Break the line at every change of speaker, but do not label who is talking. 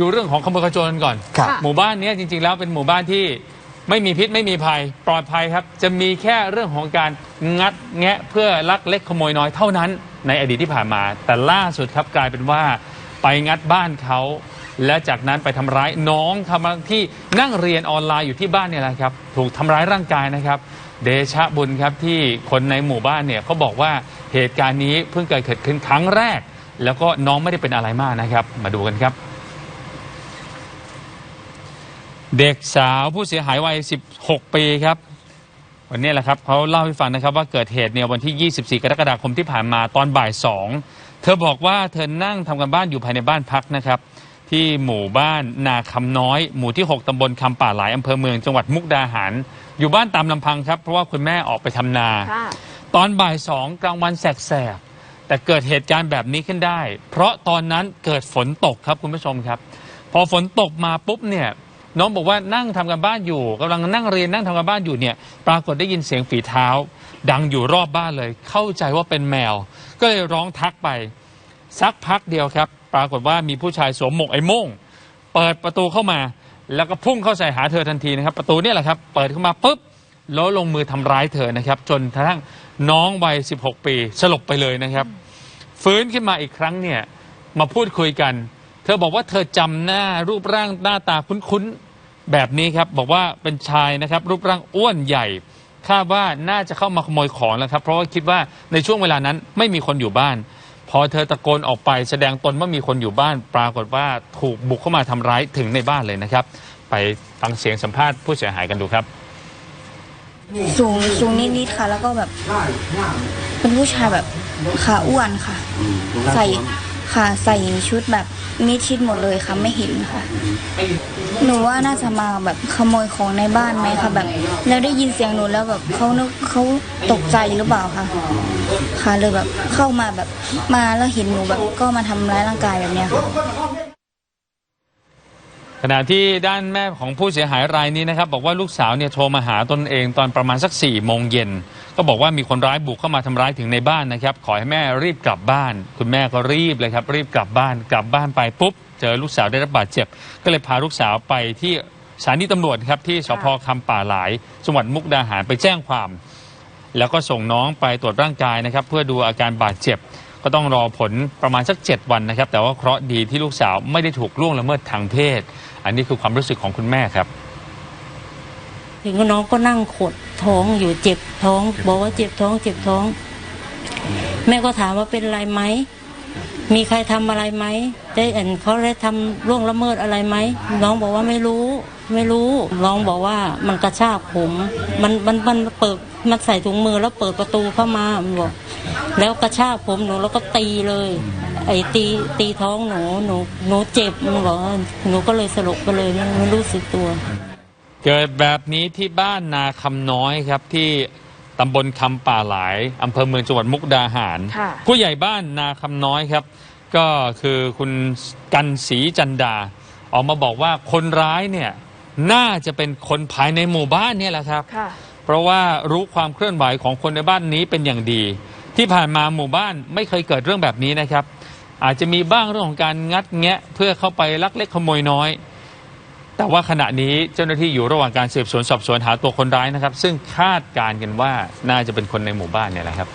ดูเรื่องของขโมยขโจรก่อน
ครับ
หมู่บ้านเนี้ยจริงๆแล้วเป็นหมู่บ้านที่ไม่มีพิษไม่มีภัยปลอดภัยครับ จะมีแค่เรื่องของการงัดแงะเพื่อลักเล็กขโมยน้อยเท่านั้นในอดีตที่ผ่านมา แต่ล่าสุดครับกลายเป็นว่าไปงัดบ้านเขา และจากนั้นไปทำร้ายน้องทำที่นั่งเรียนออนไลน์อยู่ที่บ้านเนี่ยแหละครับ ถูกทำร้ายร่างกายนะครับ เดชะบุญครับที่คนในหมู่บ้านเนี่ยเขาบอกว่าเหตุการณ์นี้เพิ่งเกิดขึ้นครั้งแรก แล้วก็น้องไม่ได้เป็นอะไรมากนะครับ มาดูกันครับ เด็กสาวผู้เสียหายวัย 16 ปีครับ วันนี้แหละครับเขาเล่าให้ฟังนะครับว่าเกิดเหตุเนี่ยวันที่ 24 กรกฎาคมที่ผ่านมาตอนบ่ายสองเธอบอกว่าเธอนั่งทำกันบ้านอยู่ภายในบ้านพักนะครับ ที่หมู่บ้านนาคำน้อย หมู่ที่ 6 ตำบลคำป่าหลายอำเภอเมืองจังหวัดมุกดาหาร อยู่บ้านตามลำพังครับเพราะว่าคุณแม่ออกไปทำนา
ค่ะ
ตอนบ่ายสองกลางวันแสกๆแต่เกิดเหตุการณ์แบบนี้ขึ้นได้ เพราะตอนนั้นเกิดฝนตกครับคุณผู้ชมครับ พอฝนตกมาปุ๊บเนี่ย น้องบอกว่านั่งทำกันบ้านอยู่กำลังนั่งเรียนนั่งทำกันบ้านอยู่เนี่ย ปรากฏได้ยินเสียงฝีเท้า ดังอยู่รอบบ้านเลย เข้าใจว่าเป็นแมว ก็เลยร้องทักไป สักพักเดียวครับ ปรากฏว่ามีผู้ชายสวมหมวกไอ้โม่ง เปิดประตูเข้ามา แล้วก็พุ่งเข้าใส่หาเธอทันทีนะครับ ประตูนี่แหละครับ เปิดเข้ามาปุ๊บแล้วลงมือทำร้ายเธอนะครับ จนกระทั่งน้องวัย 16 ปี สลบไปเลยนะครับ ฟื้นขึ้นมาอีกครั้งเนี่ยมาพูดคุยกัน เธอบอกว่าเธอจำหน้ารูปร่างหน้าตาคุ้นๆ แบบนี้ครับบอกว่าเป็นชายนะครับ รูปร่างอ้วนใหญ่คาดว่าน่าจะเข้ามาขโมยของแล้วครับ เพราะว่าคิดว่าในช่วงเวลานั้นไม่มีคนอยู่บ้าน พอเธอตะโกนออกไปแสดงตนว่ามีคนอยู่บ้าน ปรากฏว่าถูกบุกเข้ามาทำร้ายถึงในบ้านเลยนะครับ ไปฟังเสียงสัมภาษณ์ผู้เสียหายกันดูครับ
สูงสูงนิดๆค่ะ แล้วก็แบบเป็นผู้ชายแบบขาอ้วนค่ะ ใส่ค่ะใส่ชุดแบบ มิดชิดหมดเลยค่ะไม่เห็นค่ะ หนูว่าน่าจะมาแบบขโมยของในบ้านไหมคะแบบ แล้วได้ยินเสียงหนูแล้วแบบเขานึกเขาตกใจหรือเปล่าคะค่ะเลยแบบเข้ามาแบบมาแล้วเห็นหนูแบบก็มาทำร้ายร่างกายแบบเนี้ยค่ะ
ขณะที่ด้านแม่ของผู้เสียหายรายนี้นะครับ บอกว่าลูกสาวเนี่ยโทรมาหาตนเองตอนประมาณสัก4ี่โมงเย็น ก็บอกว่ามีคนร้ายบุกเข้ามาทำร้ายถึงในบ้านนะครับ ขอให้แม่รีบกลับบ้าน คุณแม่ก็รีบเลยครับ รีบกลับบ้าน กลับบ้านไปปุ๊บ เจอลูกสาวได้รับบาดเจ็บ ก็เลยพาลูกสาวไปที่สถานีตำรวจครับที่สพคำป่าหลายจังหวัดมุกดาหารไปแจ้งความ แล้วก็ส่งน้องไปตรวจร่างกายนะครับ เพื่อดูอาการบาดเจ็บ ก็ต้องรอผลประมาณสัก 7 วันนะครับ แต่ว่าเคราะห์ดีที่ลูกสาวไม่ได้ถูกล่วงละเมิดทางเพศ อันนี้คือความรู้สึกของคุณแม่ครับ
ถึงน้องก็นั่งขด ท้องอยู่เจ็บท้อง บอกว่าเจ็บท้อง เจ็บท้อง แม่ก็ถามว่าเป็นอะไรไหมมีใครทำอะไรไหมได้เห็นเขาได้ทำล่วงละเมิดอะไรไหมน้องบอกว่าไม่รู้ ไม่รู้น้องบอกว่ามันกระชากผม มันมันมันเปิดมันใส่ถุงมือแล้วเปิดประตูเข้ามามันบอกแล้วกระชากผมหนูแล้วก็ตีเลย ไอ้ตีตีท้องหนูหนูหนูเจ็บมันบอกหนูก็เลยสลบไปเลยไม่รู้สึกตัว
เกิดแบบนี้ที่บ้านนาคำน้อยครับที่ตำบลคำป่าหลายอำเภอเมืองจังหวัดมุกดาหาร
ค่ะ
ผู้ใหญ่บ้านนาคำน้อยครับ ก็คือคุณกันศรีจันดา ออกมาบอกว่าคนร้ายเนี่ยน่าจะเป็นคนภายในหมู่บ้านเนี่ยแหละครับ
ค่ะ
เพราะว่ารู้ความเคลื่อนไหวของคนในบ้านนี้เป็นอย่างดี ที่ผ่านมาหมู่บ้านไม่เคยเกิดเรื่องแบบนี้นะครับ อาจจะมีบ้างเรื่องของการงัดแงะเพื่อเข้าไปลักเล็กขโมยน้อย แต่ว่าขณะนี้เจ้าหน้าที่อยู่ระหว่างการสืบสวนสอบสวนหาตัวคนร้ายนะครับ ซึ่งคาดการณ์กันว่าน่าจะเป็นคนในหมู่บ้านเนี่ยแหละครับ